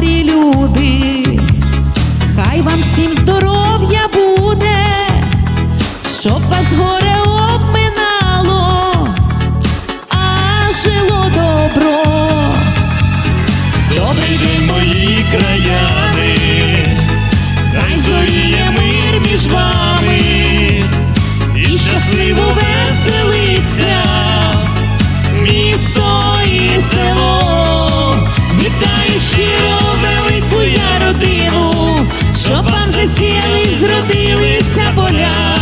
добрі люди, хай вам з всім здоров'я буде, щоб вас горе обминало, а жило добро. Добрий день, мої края. Вам зродилися поля,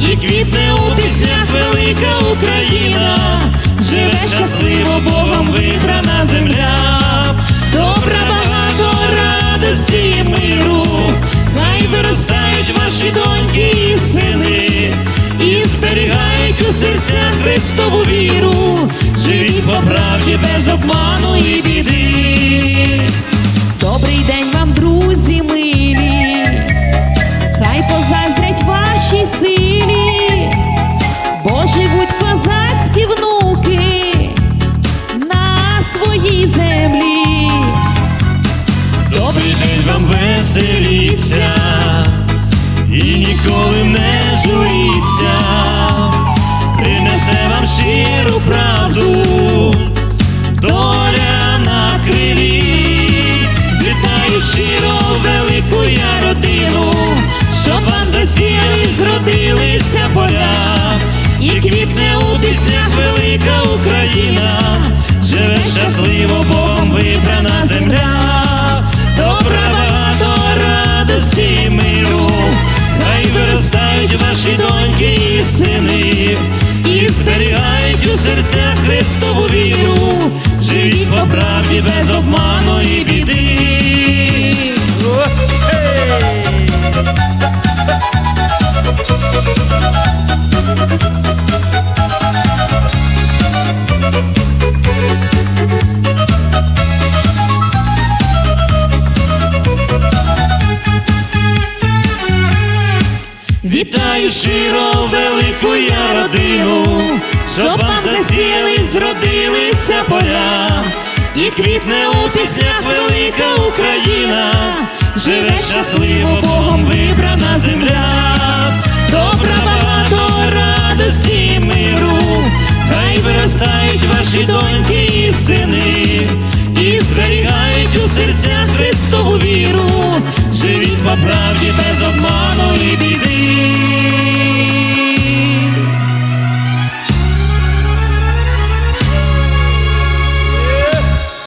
і квітне у піснях велика Україна, живе щасливо Богом вибрана земля, добра багато радості і миру, хай виростають ваші доньки і сини, і зберігають у серцях Христову віру, живіть по правді без обману веселіться і ніколи не журіться, принесе вам щиру правду, доля на крилі, вітаю щиро велику я родину, щоб вам засіяли, зродилися поля, і квітне у піснях велика Україна, живе щасливо Богом вибрана земля, виростають ваші доньки і сини, і зберігають у серцях Христову віру, живіть по правді без обману і біди. Вітаю щиро велику я родину, щоб вам засіяли, зродилися поля, і квітне у піснях велика Україна, живе щасливо Богом вибрана земля, Христову віру, живіть по правді без обману і біди.